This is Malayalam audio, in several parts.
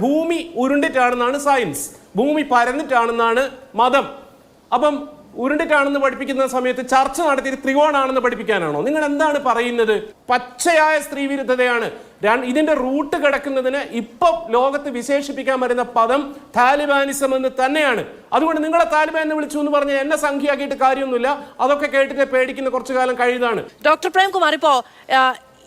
ഭൂമി ഉരുണ്ടിട്ടാണെന്നാണ് സയൻസ് ഭൂമി പരന്നിട്ടാണെന്നാണ് മതം. അപ്പം ഉരുണ്ടിട്ടാണെന്ന് പഠിപ്പിക്കുന്ന സമയത്ത് ചർച്ച നടത്തിയത് ത്രികോണാണെന്ന് പഠിപ്പിക്കാനാണോ? നിങ്ങൾ എന്താണ് പറയുന്നത്? പച്ചയായ സ്ത്രീ വിരുദ്ധതയാണ് ഇതിന്റെ റൂട്ട് കിടക്കുന്നതിന് ഇപ്പൊ ലോകത്ത് വിശേഷിപ്പിക്കാൻ വരുന്ന പദം താലിബാനിസം എന്ന് തന്നെയാണ്. അതുകൊണ്ട് നിങ്ങളെ താലിബാൻ എന്ന് വിളിച്ചു എന്ന് പറഞ്ഞാൽ എന്നെ സംഖ്യയാക്കിയിട്ട് കാര്യമൊന്നുമില്ല. അതൊക്കെ കേട്ടിട്ട് പേടിക്കുന്ന കുറച്ചു കാലം കഴിയുന്നതാണ്. ഡോക്ടർ പ്രേംകുമാർ ഇപ്പോ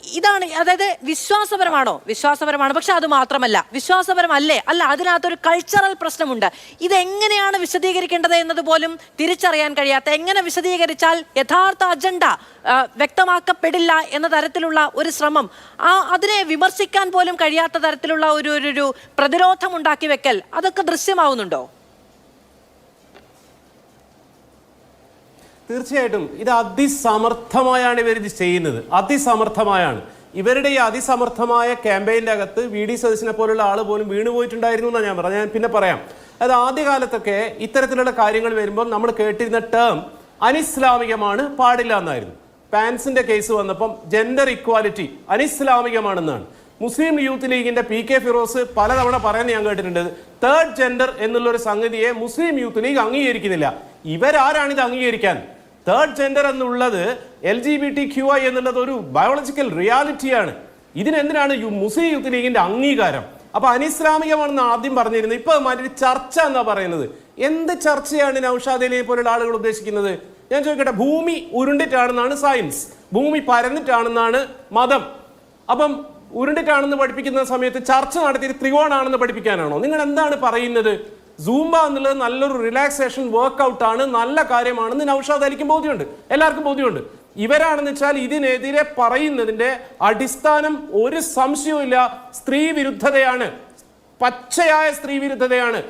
ഇതാണ് അതായത് വിശ്വാസപരമാണോ? വിശ്വാസപരമാണ് പക്ഷെ അത് മാത്രമല്ല. വിശ്വാസപരമല്ലേ? അല്ല അതിനകത്തൊരു കൾച്ചറൽ പ്രശ്നമുണ്ട്. ഇതെങ്ങനെയാണ് വിശദീകരിക്കേണ്ടത് എന്നത് പോലും തിരിച്ചറിയാൻ കഴിയാത്ത എങ്ങനെ വിശദീകരിച്ചാൽ യഥാർത്ഥ അജണ്ട വ്യക്തമാക്കപ്പെടില്ല എന്ന തരത്തിലുള്ള ഒരു ശ്രമം ആ അതിനെ വിമർശിക്കാൻ പോലും കഴിയാത്ത തരത്തിലുള്ള ഒരു ഒരു- ഒരു പ്രതിരോധം ഉണ്ടാക്കി വെക്കൽ അതൊക്കെ ദൃശ്യമാവുന്നുണ്ടോ? തീർച്ചയായിട്ടും ഇത് അതിസമർത്ഥമായാണ് ഇവർ ഇത് ചെയ്യുന്നത്. അതിസമർത്ഥമായാണ്. ഇവരുടെ ഈ അതിസമർത്ഥമായ ക്യാമ്പയിന്റെ അകത്ത് വി ഡി സതീശനെ പോലുള്ള ആൾ പോലും വീണുപോയിട്ടുണ്ടായിരുന്നു എന്നാണ് ഞാൻ പറഞ്ഞത്. ഞാൻ പിന്നെ പറയാം. അത് ആദ്യകാലത്തൊക്കെ ഇത്തരത്തിലുള്ള കാര്യങ്ങൾ വരുമ്പോൾ നമ്മൾ കേട്ടിരുന്ന ടേം അനിസ്ലാമികമാണ് പാടില്ല എന്നായിരുന്നു. പാൻസിന്റെ കേസ് വന്നപ്പം ജെൻഡർ ഇക്വാലിറ്റി അനിസ്ലാമികമാണെന്നാണ്. മുസ്ലിം യൂത്ത് ലീഗിന്റെ പി കെ ഫിറോസ് പലതവണ പറയുന്നത് ഞാൻ കേട്ടിട്ടുണ്ട്. തേർഡ് ജെൻഡർ എന്നുള്ള ഒരു സംഗതിയെ മുസ്ലിം യൂത്ത് ലീഗ് അംഗീകരിക്കുന്നില്ല. ഇവരാരാണ് ഇത് അംഗീകരിക്കാൻ? തേർഡ് ജെൻഡർ എന്നുള്ളത് L G B T Q I എന്നുള്ളത് ഒരു ബയോളജിക്കൽ റിയാലിറ്റിയാണ് ഇതിനെന്തിനാണ് യു മുസ്ലിം യൂത്ത് ലീഗിന്റെ അംഗീകാരം? അപ്പൊ അനിസ്ലാമികമാണെന്ന് ആദ്യം പറഞ്ഞിരുന്നത്. ഇപ്പൊ മാറ്റി ചർച്ച എന്നാ പറയുന്നത്? എന്ത് ചർച്ചയാണ് നൌഷാദ് അലിയെ പോലുള്ള ആളുകൾ ഉദ്ദേശിക്കുന്നത്? ഞാൻ ചോദിക്കട്ടെ ഭൂമി ഉരുണ്ടിട്ടാണെന്നാണ് സയൻസ് ഭൂമി പരന്നിട്ടാണെന്നാണ് മതം. അപ്പം ഉരുണ്ടിട്ടാണെന്ന് പഠിപ്പിക്കുന്ന സമയത്ത് ചർച്ച നടത്തി ത്രികോണാണെന്ന് പഠിപ്പിക്കാനാണോ? നിങ്ങൾ എന്താണ് പറയുന്നത്? സൂംബ എന്നുള്ളത് നല്ലൊരു റിലാക്സേഷൻ വർക്കൗട്ടാണ് നല്ല കാര്യമാണെന്ന് നൌഷാദ് അലിക്കും ബോധ്യമുണ്ട്. എല്ലാവർക്കും ബോധ്യമുണ്ട്. ഇവരാണെന്ന് വെച്ചാൽ ഇതിനെതിരെ പറയുന്നതിന്റെ അടിസ്ഥാനം ഒരു സംശയവുമില്ല. സ്ത്രീ വിരുദ്ധതയാണ്. പച്ചയായ സ്ത്രീ വിരുദ്ധതയാണ്.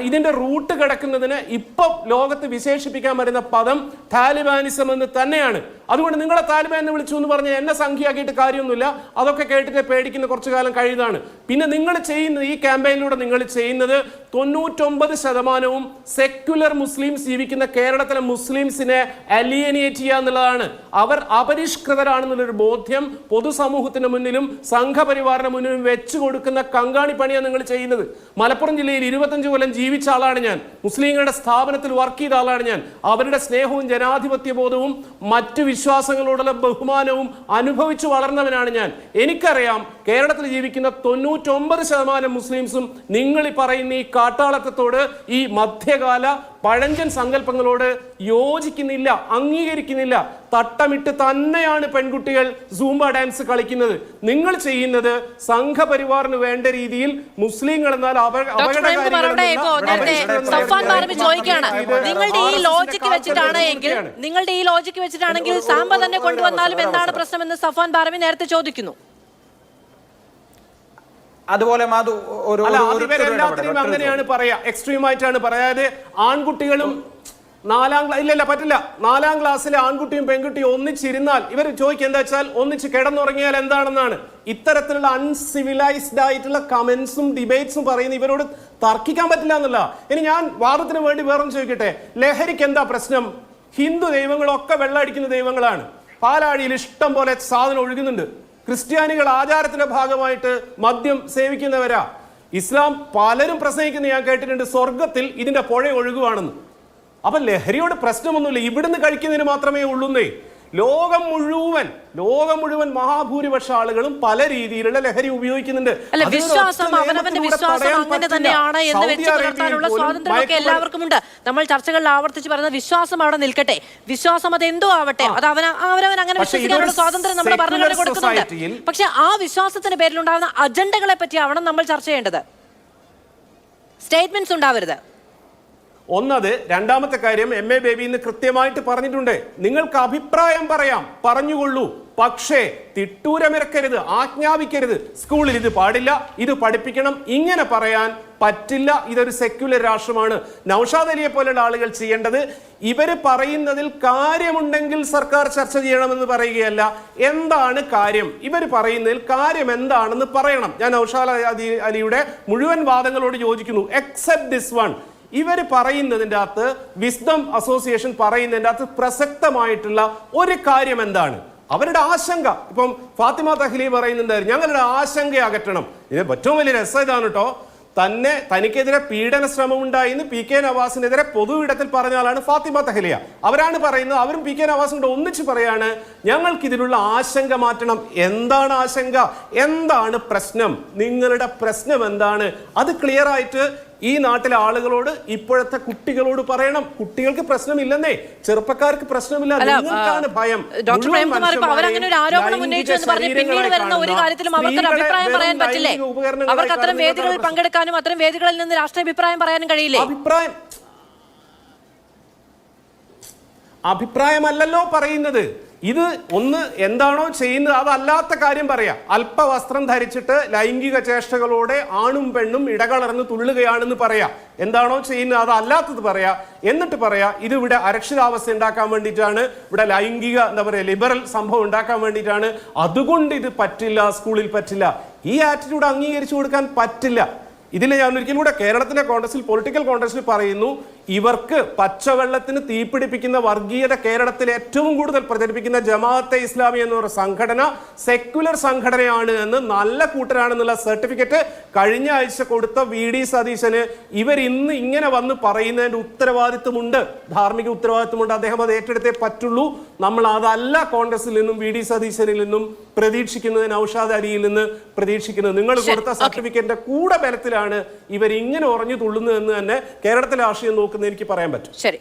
ഇതിന്റെ റൂട്ട് കിടക്കുന്നതിന് ഇപ്പം ലോകത്ത് വിശേഷിപ്പിക്കാൻ വരുന്ന പദം താലിബാനിസം എന്ന് തന്നെയാണ്. അതുകൊണ്ട് നിങ്ങളെ താലിബാൻ എന്ന് വിളിച്ചു എന്ന് പറഞ്ഞ് എന്നെ സംഖ്യയാക്കിയിട്ട് കാര്യമൊന്നുമില്ല. അതൊക്കെ കേട്ടിട്ട് പേടിക്കുന്ന കുറച്ചു കാലം കഴിയുന്നതാണ്. പിന്നെ നിങ്ങൾ ചെയ്യുന്നത് ഈ ക്യാമ്പയിനിലൂടെ നിങ്ങൾ ചെയ്യുന്നത് തൊണ്ണൂറ്റൊമ്പത് ശതമാനവും സെക്യുലർ മുസ്ലിംസ് ജീവിക്കുന്ന കേരളത്തിലെ മുസ്ലിംസിനെ അലിയനിയേറ്റ് ചെയ്യുക എന്നുള്ളതാണ്. അവർ അപരിഷ്കൃതരാണെന്നുള്ളൊരു ബോധ്യം പൊതുസമൂഹത്തിന് മുന്നിലും സംഘപരിവാറിന് മുന്നിലും വെച്ചു കൊടുക്കുന്ന കങ്കാണി പണിയാണ് നിങ്ങൾ ചെയ്യുന്നത്. മലപ്പുറം ജില്ലയിൽ ഇരുപത്തഞ്ച് കൊല്ലം ജീവിച്ച ആളാണ് ഞാൻ. മുസ്ലിങ്ങളുടെ സ്ഥാപനത്തിൽ വർക്ക് ചെയ്ത ആളാണ് ഞാൻ. അവരുടെ സ്നേഹവും ജനാധിപത്യ ബോധവും മറ്റു വിശ്വാസങ്ങളോടുള്ള ബഹുമാനവും അനുഭവിച്ചു വളർന്നവനാണ് ഞാൻ. എനിക്കറിയാം കേരളത്തിൽ ജീവിക്കുന്ന തൊണ്ണൂറ്റൊമ്പത് ശതമാനം മുസ്ലിംസും നിങ്ങൾ പറയുന്ന ഈ കാട്ടാളത്തത്തോട് ഈ മധ്യകാല പഴഞ്ചൻ സങ്കല്പങ്ങളോട് യോജിക്കുന്നില്ല അംഗീകരിക്കുന്നില്ല. തട്ടമിട്ട് തന്നെയാണ് പെൺകുട്ടികൾ സൂംബ ഡാൻസ് കളിക്കുന്നത്. നിങ്ങൾ ചെയ്യുന്നത് സംഘപരിവാറിന് വേണ്ട രീതിയിൽ മുസ്ലിങ്ങൾ എന്നാൽ നിങ്ങളുടെ ഈ ലോജിക്ക് വെച്ചിട്ടാണ് എങ്കിൽ നിങ്ങളുടെ ഈ ലോജിക്ക് വെച്ചിട്ടാണെങ്കിൽ സാമ്പ തന്നെ കൊണ്ടുവന്നാലും എന്താണ് പ്രശ്നമെന്ന് സഫാൻ ബാർമി നേരത്തെ ചോദിക്കുന്നു അതുപോലെ മാധു ഒരു അല്ല ഒരു- അത് ഒരു- ഇവരെല്ലാത്തിനെയും ഒരു- അങ്ങനെയാണ് പറയാ. എക്സ്ട്രീം ആയിട്ടാണ് പറയാതെ ആൺകുട്ടികളും നാലാം ക്ലാസ് ഇല്ല ഇല്ല പറ്റില്ല. നാലാം ക്ലാസ്സിലെ ആൺകുട്ടിയും പെൺകുട്ടിയും ഒന്നിച്ചിരുന്നാൽ ഇവർ ചോദിക്കുക എന്താ വെച്ചാൽ ഒന്നിച്ച് കിടന്നുറങ്ങിയാൽ എന്താണെന്നാണ്. ഇത്തരത്തിലുള്ള അൺസിവിലൈസ്ഡ് ആയിട്ടുള്ള കമന്റ്സും ഡിബേറ്റ്സും പറയുന്ന ഇവരോട് തർക്കിക്കാൻ പറ്റില്ല എന്നല്ല ഇനി ഞാൻ വാദത്തിന് വേണ്ടി വേറൊന്നും ചോദിക്കട്ടെ? ലഹരിക്ക് എന്താ പ്രശ്നം? ഹിന്ദു ദൈവങ്ങളൊക്കെ വെള്ളം അടിക്കുന്ന ദൈവങ്ങളാണ്. പാലാഴിയിൽ ഇഷ്ടം പോലെ സാധനം ഒഴുകുന്നുണ്ട്. ക്രിസ്ത്യാനികൾ ആചാരത്തിന്റെ ഭാഗമായിട്ട് മദ്യം സേവിക്കുന്നവരാ. ഇസ്ലാം പലരും പ്രസംഗിക്കുന്ന ഞാൻ കേട്ടിട്ടുണ്ട് സ്വർഗത്തിൽ ഇതിന്റെ പുഴ ഒഴുകുവാണെന്ന്. അപ്പൊ ലഹരിയോട് പ്രശ്നമൊന്നുമില്ല ഇവിടുന്ന് കഴിക്കുന്നതിന് മാത്രമേ ഉള്ളൂന്നേ. ലോകം മുഴുവൻ ലോകം മുഴുവൻ മഹാഭൂരിപക്ഷ ആളുകളും പല രീതിയിലുള്ള ലഹരി ഉപയോഗിക്കുന്നുണ്ട്. അല്ല വിശ്വാസം അവനവന്റെ വിശ്വാസം അങ്ങനെ തന്നെയാണ് എന്ന് വെച്ച് അറേബ്യയിൽ പുലർത്താനുള്ള സ്വാതന്ത്ര്യമൊക്കെ എല്ലാവർക്കും ഉണ്ട് നമ്മൾ ചർച്ചകളിൽ ആവർത്തിച്ച് പറയുന്ന വിശ്വാസം അവിടെ നിൽക്കട്ടെ. വിശ്വാസം അത് എന്തോ ആവട്ടെ. അത് അവന അവരവൻ അങ്ങനെ വിശ്വസിക്കാനുള്ള സ്വാതന്ത്ര്യം നമ്മൾ പറഞ്ഞു ഭരണഘടന കൊടുക്കുന്നുണ്ട്. പക്ഷെ ആ വിശ്വാസത്തിന്റെ പേരിലുണ്ടാകുന്ന അജണ്ടകളെ പറ്റി ആവണം നമ്മൾ ചർച്ച ചെയ്യേണ്ടത്. സ്റ്റേറ്റ്മെന്റ്സ് ഉണ്ടാവരുത്. ഒന്നത് രണ്ടാമത്തെ കാര്യം എം എ ബേബി ഇന്ന് കൃത്യമായിട്ട് പറഞ്ഞിട്ടുണ്ട്. നിങ്ങൾക്ക് അഭിപ്രായം പറയാം. പറഞ്ഞുകൊള്ളൂ. പക്ഷേ തിട്ടൂരമിറക്കരുത്. ആജ്ഞാപിക്കരുത്. സ്കൂളിൽ ഇത് പാടില്ല. ഇത് പഠിപ്പിക്കണം. ഇങ്ങനെ പറയാൻ പറ്റില്ല. ഇതൊരു സെക്യുലർ രാഷ്ട്രമാണ്. നൌഷാദ് അലിയെ പോലുള്ള ആളുകൾ ചെയ്യേണ്ടത് ഇവർ പറയുന്നതിൽ കാര്യമുണ്ടെങ്കിൽ സർക്കാർ ചർച്ച ചെയ്യണമെന്ന് പറയുകയല്ല. എന്താണ് കാര്യം? ഇവർ പറയുന്നതിൽ കാര്യം എന്താണെന്ന് പറയണം. ഞാൻ നൌഷാദ് അലി അലിയുടെ മുഴുവൻ വാദങ്ങളോട് യോജിക്കുന്നു. എക്സെപ്റ്റ് ദിസ് വൺ ഇവർ പറയുന്നതിന്റെ അകത്ത് വിസ്ഡം അസോസിയേഷൻ പറയുന്നതിന്റെ അകത്ത് പ്രസക്തമായിട്ടുള്ള ഒരു കാര്യം എന്താണ്? അവരുടെ ആശങ്ക. ഇപ്പം ഫാത്തിമ തഹ്ലി പറയുന്നുണ്ടായിരുന്നു ഞങ്ങളുടെ ആശങ്ക അകറ്റണം. ഇത് ഏറ്റവും വലിയ രസം ഇതാണ് കേട്ടോ തന്നെ തനിക്കെതിരെ പീഡന ശ്രമം ഉണ്ടായിന്ന് പി കെ നവാസിനെതിരെ പൊതുവിടത്തിൽ പറഞ്ഞ ആളാണ് ഫാത്തിമ തഹലിയ. അവരാണ് പറയുന്നത് അവരും പി കെ നവാസിനോട് ഒന്നിച്ച് പറയാണ് ഞങ്ങൾക്ക് ഇതിലുള്ള ആശങ്ക മാറ്റണം. എന്താണ് ആശങ്ക? എന്താണ് പ്രശ്നം? നിങ്ങളുടെ പ്രശ്നം എന്താണ്? അത് ക്ലിയർ ആയിട്ട് ഈ നാട്ടിലെ ആളുകളോട് ഇപ്പോഴത്തെ കുട്ടികളോട് പറയണം. കുട്ടികൾക്ക് പ്രശ്നമില്ലെന്നേ. ചെറുപ്പക്കാർക്ക് പ്രശ്നമില്ല. നിങ്ങൾക്കാണ് ഭയം. ഡോക്ടർ മുഴുവൻ പ്രേംകുമാർ ഇപ്പൊ അവരങ്ങനെ ഒരു ആരോപണം ലൈംഗിക ഉന്നയിച്ചു എന്ന് പറഞ്ഞ് പിന്നീട് വരുന്ന ഒരു കാര്യത്തിലും സ്ത്രീകളെ അഭിപ്രായം പറയാൻ പറ്റില്ലേ? അവർക്ക് അത്തരം വേദികളിൽ. പങ്കെടുക്കാനും അത്തരം വേദികളിൽ നിന്ന് രാഷ്ട്രീയ അഭിപ്രായം പറയാനും കഴിയില്ലേ? അഭിപ്രായം അഭിപ്രായമല്ലല്ലോ പറയുന്നത്. ഇത് ഒന്ന് എന്താണോ ചെയ്യുന്നത് അതല്ലാത്ത കാര്യം പറയാം. അല്പവസ്ത്രം ധരിച്ചിട്ട് ലൈംഗിക ചേഷ്ടകളോടെ ആണും പെണ്ണും ഇടകളർന്ന് തുള്ളുകയാണെന്ന് പറയാം. എന്താണോ ചെയ്യുന്നത് അതല്ലാത്തത് പറയാ. എന്നിട്ട് പറയാ ഇത് ഇവിടെ അരക്ഷിതാവസ്ഥ ഉണ്ടാക്കാൻ വേണ്ടിയിട്ടാണ് ഇവിടെ ലൈംഗിക എന്താ പറയുക ലിബറൽ സംഭവം ഉണ്ടാക്കാൻ വേണ്ടിയിട്ടാണ്. അതുകൊണ്ട് ഇത് പറ്റില്ല സ്കൂളിൽ പറ്റില്ല. ഈ ആറ്റിറ്റ്യൂഡ് അംഗീകരിച്ചു കൊടുക്കാൻ പറ്റില്ല. ഇതിൽ ഞാൻ ഒരിക്കലും കൂടെ കേരളത്തിന്റെ കോൺഗ്രസിൽ പൊളിറ്റിക്കൽ കോൺഗ്രസിൽ പറയുന്നു ഇവർക്ക് പച്ചവെള്ളത്തിന് തീപിടിപ്പിക്കുന്ന വർഗീയത കേരളത്തിൽ ഏറ്റവും കൂടുതൽ പ്രചരിപ്പിക്കുന്ന ജമാഅത്തെ ഇസ്ലാമി എന്ന സംഘടന സെക്യുലർ സംഘടനയാണ് എന്ന് നല്ല കൂട്ടരാണെന്നുള്ള സർട്ടിഫിക്കറ്റ് കഴിഞ്ഞ ആഴ്ച കൊടുത്ത വി ഡി സതീശന് ഇവർ ഇന്ന് ഇങ്ങനെ വന്ന് പറയുന്നതിന്റെ ഉത്തരവാദിത്വമുണ്ട്. ധാർമ്മിക ഉത്തരവാദിത്വമുണ്ട്. അദ്ദേഹം അത് ഏറ്റെടുത്തേ പറ്റുള്ളൂ. നമ്മൾ അതല്ല കോൺഗ്രസിൽ നിന്നും വി ഡി സതീശനിൽ നിന്നും പ്രതീക്ഷിക്കുന്നത് നൌഷാദ് അലിയിൽ നിന്ന് പ്രതീക്ഷിക്കുന്നത്. നിങ്ങൾ കൊടുത്ത സർട്ടിഫിക്കറ്റിന്റെ കൂടെ ബലത്തിലാണ് ഇവർ ഇങ്ങനെ ഉറഞ്ഞു തുള്ളുന്നതെന്ന് തന്നെ കേരളത്തിലെ രാഷ്ട്രീയം നോക്കുന്നത് എനിക്ക് പറയാൻ പറ്റും. ശരി.